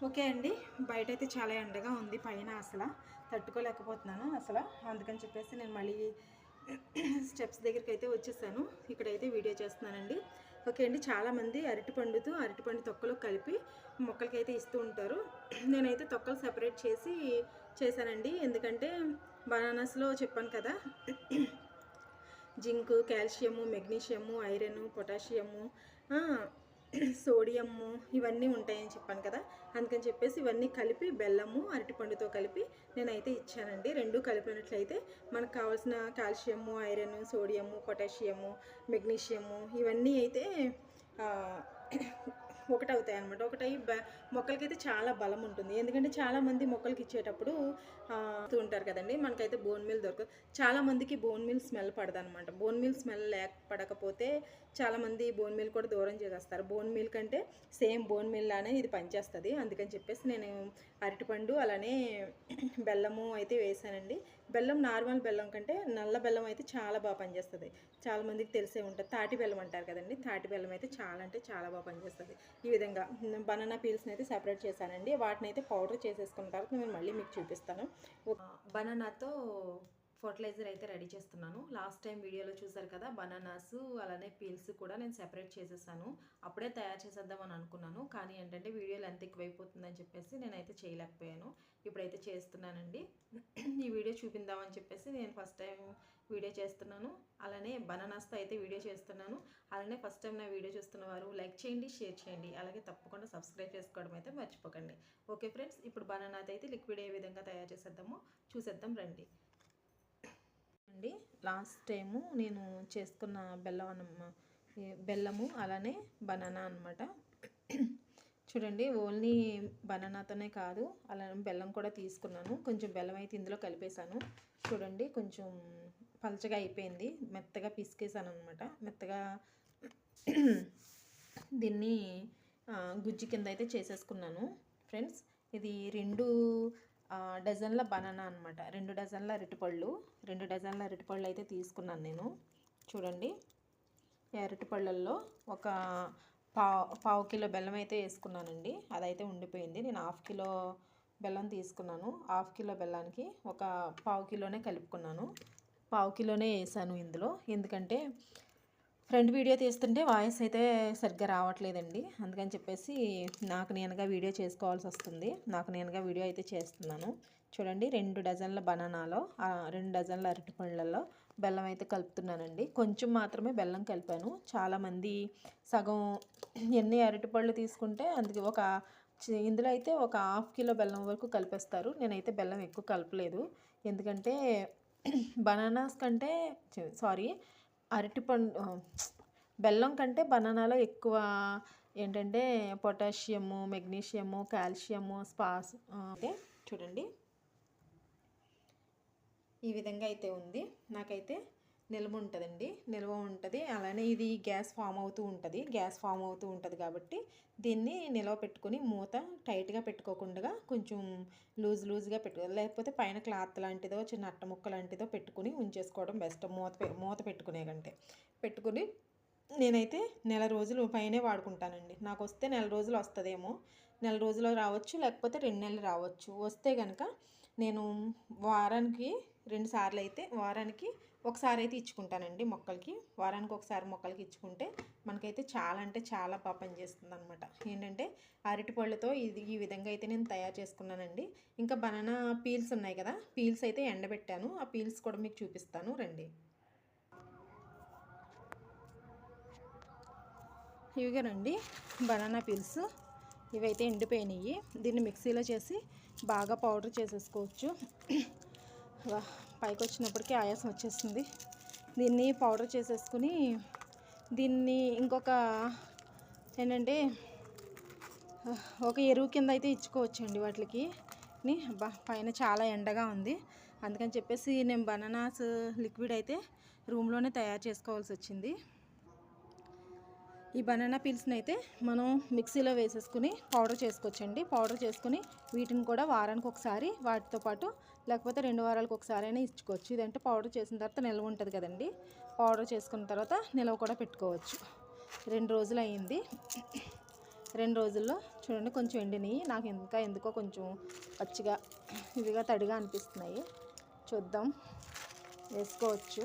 Okay అండి. బయట అయితే చాలా ఎండగా ఉంది. పైన అసలు తట్టుకోలేకపోతున్నాను అసలు. అందుకని చెప్పేసి నేను మళ్ళీ స్టెప్స్ దగ్గరికి అయితే వచ్చేసాను. ఇక్కడైతే వీడియో చేస్తున్నానండి. ఓకే అండి. చాలామంది అరటిపండుతో అరటిపండు తొక్కలు కలిపి మొక్కలకి అయితే ఇస్తూ ఉంటారు. నేనైతే తొక్కలు సెపరేట్ చేసి చేశానండి. ఎందుకంటే బనానాస్లో చెప్పాను కదా zinc calcium magnesium iron potassium sodium ఇవన్నీ ఉంటాయని చెప్పాను కదా అందుకని చెప్పేసి ఇవన్నీ కలిపి బెల్లము అరటిపండుతో కలిపి నేనైతే ఇచ్చానండి. రెండు కలిపినట్లయితే మనకు కావాల్సిన calcium iron sodium potassium magnesium ఇవన్నీ అయితే ఒకటవుతాయి అనమాట ఒకటై మొక్కలకైతే చాలా బలం ఉంటుంది. ఎందుకంటే చాలామంది మొక్కలకి ఇచ్చేటప్పుడు ఉంటారు కదండి. మనకైతే బోన్ మీల్ దొరకదు చాలామందికి బోన్ మీల్ స్మెల్ పడదు అనమాట బోన్ మీల్ స్మెల్ లేక పడకపోతే చాలామంది బోన్ మీల్ కూడా దూరం చేసేస్తారు. బోన్ మీల్ కంటే సేమ్ బోన్ మీల్ లానే ఇది పనిచేస్తుంది. అందుకని చెప్పేసి నేను అరటిపండు అలానే బెల్లము అయితే వేసానండి. బెల్లం నార్మల్ బెల్లం కంటే నల్ల బెల్లం అయితే చాలా బాగా పనిచేస్తుంది. చాలామందికి తెలిసే ఉంటుంది. తాటి బెల్లం అంటారు కదండి. తాటి బెల్లం అయితే చాలా అంటే చాలా బాగా పనిచేస్తుంది. ఈ విధంగా బనానా పీల్స్ని అయితే సెపరేట్ చేశానండి. వాటిని అయితే పౌడర్ చేసేసుకున్న తర్వాత నేను మళ్ళీ మీకు చూపిస్తాను. బనానాతో ఫర్టిలైజర్ అయితే రెడీ చేస్తున్నాను. లాస్ట్ టైం వీడియోలో చూసారు కదా బనానాస్ అలానే పీల్స్ కూడా నేను సెపరేట్ చేసేసాను. అప్పుడే తయారు చేసేద్దామని అనుకున్నాను. కానీ ఏంటంటే వీడియో లెంత్ ఎక్కువైపోతుందని చెప్పేసి నేనైతే చేయలేకపోయాను. ఇప్పుడైతే చేస్తున్నానండి. ఈ వీడియో చూపిందామని చెప్పేసి నేను ఫస్ట్ టైం వీడియో చేస్తున్నాను. అలానే బనానాస్తో అయితే వీడియో చేస్తున్నాను. అలానే ఫస్ట్ టైం నా వీడియో చూస్తున్న వారు లైక్ చేయండి షేర్ చేయండి. అలాగే తప్పకుండా సబ్స్క్రైబ్ చేసుకోవడం అయితే మర్చిపోకండి. ఓకే ఫ్రెండ్స్ ఇప్పుడు బనానాతో అయితే లిక్విడ్ ఏ విధంగా తయారు చేసేద్దామో చూసేద్దాం రండి. అండి. లాస్ట్ టైము నేను చేసుకున్న బెల్లం అన్నమ బెల్లము అలానే బనానా అనమాట చూడండి ఓన్లీ బనానాతోనే కాదు అలా బెల్లం కూడా తీసుకున్నాను. కొంచెం బెల్లం అయితే ఇందులో కలిపేశాను. చూడండి కొంచెం పలచగా అయిపోయింది. మెత్తగా పిసికేసాను అనమాట మెత్తగా దీన్ని గుజ్జు కింద అయితే చేసేసుకున్నాను. ఫ్రెండ్స్ ఇది రెండు డజన్ల బనానా అనమాట రెండు డజన్ల అరటిపళ్ళు. రెండు డజన్ల అరటిపళ్ళు అయితే తీసుకున్నాను నేను. చూడండి. ఈ అరటిపళ్ళల్లో ఒక పావు పావు కిలో బెల్లం అయితే వేసుకున్నానండి. అదైతే ఉండిపోయింది. నేను హాఫ్ కిలో బెల్లం తీసుకున్నాను. హాఫ్ కిలో బెల్లానికి ఒక పావు కిలోనే కలుపుకున్నాను. పావు కిలోనే వేసాను ఇందులో. ఎందుకంటే ఫ్రంట్ వీడియో తీస్తుంటే వాయిస్ అయితే సరిగ్గా రావట్లేదండి. అందుకని చెప్పేసి నాకు నేనుగా వీడియో చేసుకోవాల్సి వస్తుంది. నాకు నేనుగా వీడియో అయితే చేస్తున్నాను. చూడండి రెండు డజన్ల బనానాలో రెండు డజన్ల అరటిపళ్ళల్లో బెల్లం అయితే కలుపుతున్నానండి. కొంచెం మాత్రమే బెల్లం కలిపాను. చాలామంది సగం ఎన్ని అరటిపళ్ళు తీసుకుంటే అందుకే ఒక ఇందులో అయితే ఒక హాఫ్ కిలో బెల్లం వరకు కలిపేస్తారు. నేనైతే బెల్లం ఎక్కువ కలపలేదు. ఎందుకంటే బనానాస్ కంటే సారీ అరటిపండు బెల్లం కంటే బనానాలో ఎక్కువ ఏంటంటే పొటాషియము మెగ్నీషియము కాల్షియము స్పాస్ ఆ, అంటే చూడండి. ఈ విధంగా అయితే ఉంది. నాకైతే నిల్వ ఉంటుందండి. నిల్వ ఉంటుంది. అలానే ఇది గ్యాస్ ఫామ్ అవుతూ ఉంటుంది. గ్యాస్ ఫామ్ అవుతూ ఉంటుంది కాబట్టి దీన్ని నిల్వ పెట్టుకుని మూత టైట్గా పెట్టుకోకుండా కొంచెం లూజ్ లూజ్గా పెట్టు లేకపోతే పైన క్లాత్ లాంటిదో చిన్న అట్ట ముక్క లాంటిదో పెట్టుకుని ఉంచేసుకోవడం బెస్ట్. మూత పె- మూత పెట్టుకునే కంటే. పెట్టుకుని నేనైతే నెల రోజులు పైనే వాడుకుంటానండి. నాకు వస్తే నెల రోజులు వస్తుందేమో. నెల రోజులు రావచ్చు లేకపోతే రెండు నెలలు రావచ్చు. వస్తే కనుక నేను వారానికి రెండు సార్లు అయితే వారానికి ఒకసారి అయితే ఇచ్చుకుంటానండి మొక్కలకి. వారానికి ఒకసారి మొక్కలకి ఇచ్చుకుంటే మనకైతే చాలా అంటే చాలా బాగా పనిచేస్తుంది అనమాట ఏంటంటే అరటిపళ్ళతో ఇది ఈ విధంగా అయితే నేను తయారు చేసుకున్నానండి. ఇంకా బనానా పీల్స్ ఉన్నాయి కదా పీల్స్ అయితే ఎండబెట్టాను. ఆ పీల్స్ కూడా మీకు చూపిస్తాను. రండి. ఇవిగానండి బనానా పీల్స్. ఇవైతే ఎండిపోయినాయి. దీన్ని మిక్సీలో చేసి బాగా పౌడర్ చేసేసుకోవచ్చు. పైకి వచ్చినప్పటికీ ఆయాసం వచ్చేస్తుంది. దీన్ని పౌడర్ చేసేసుకుని దీన్ని ఇంకొక ఏంటంటే ఒక ఎరువు కింద అయితే ఇచ్చుకోవచ్చండి వాటికి. పైన చాలా ఎండగా ఉంది. అందుకని చెప్పేసి నేను బనానాస్ లిక్విడ్ అయితే రూమ్లోనే తయారు చేసుకోవాల్సి వచ్చింది. ఈ బనానా పీల్స్ని అయితే మనం మిక్సీలో వేసేసుకుని పౌడర్ చేసుకోవచ్చండి. పౌడర్ చేసుకుని వీటిని కూడా వారానికి ఒకసారి వాటితో పాటు లేకపోతే రెండు వారాలకు ఒకసారి అయినా ఇచ్చుకోవచ్చు. ఇదంటే పౌడర్ చేసిన తర్వాత నిల్వ ఉంటుంది కదండి. పౌడర్ చేసుకున్న తర్వాత నిల్వ కూడా పెట్టుకోవచ్చు. రెండు రోజులు అయ్యింది రెండు రోజుల్లో చూడండి కొంచెం ఎండినాయి. నాకు ఇంకా ఎందుకో కొంచెం పచ్చిగా ఇదిగా తడిగా అనిపిస్తున్నాయి. చూద్దాం. వేసుకోవచ్చు.